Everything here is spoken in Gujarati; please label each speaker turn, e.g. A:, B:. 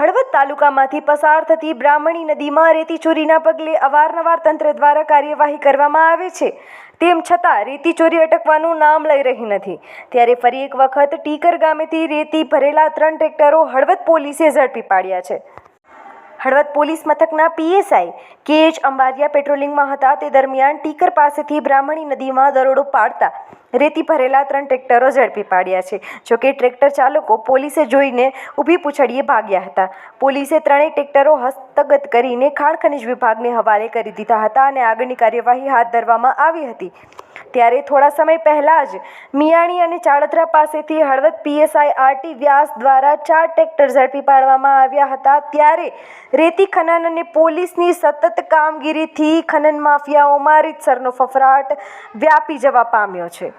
A: હળવદ તાલુકામાંથી પસાર થતી બ્રાહ્મણી નદીમાં રેતી ચોરીના પગલે અવારનવાર તંત્ર દ્વારા કાર્યવાહી કરવામાં આવે છે. તેમ છતાં રેતી ચોરી અટકવાનું નામ લઈ રહી નથી. ત્યારે ફરી એક વખત ટીકર ગામેથી રેતી ભરેલા ત્રણ ટ્રેક્ટરો હળવદ પોલીસે ઝડપી પાડ્યા છે. હળવદ પોલીસ મથકના P S I K H Ambariya પેટ્રોલિંગમાં હતા. તે દરમિયાન ટીકર પાસેથી બ્રાહ્મણી નદીમાં દરોડો પાડતા રેતી ભરેલા ત્રણ ટ્રેક્ટરો ઝડપી પાડ્યા છે. જોકે ટ્રેક્ટર ચાલકો પોલીસે જોઈને ઊભી પૂછડીએ ભાગ્યા હતા. પોલીસે ત્રણેય ટ્રેક્ટરો હસ્તગત કરીને ખાણ ખનિજ વિભાગને હવાલે કરી દીધા હતા અને આગળની કાર્યવાહી હાથ ધરવામાં આવી હતી. ત્યારે થોડા સમય પહેલા જ મિયાણી અને ચાળત્રા પાસેથી હળવદ પીએસઆઈ આરટી વ્યાસ દ્વારા ચાર ટ્રેક્ટર ઝડપી પાડવામાં આવ્યા હતા. ત્યારે રેતી ખનન અને પોલીસની સતત કામગીરીથી ખનન માફિયાઓમાં રીતસરનો ફફરાટ વ્યાપી જવા પામ્યો છે.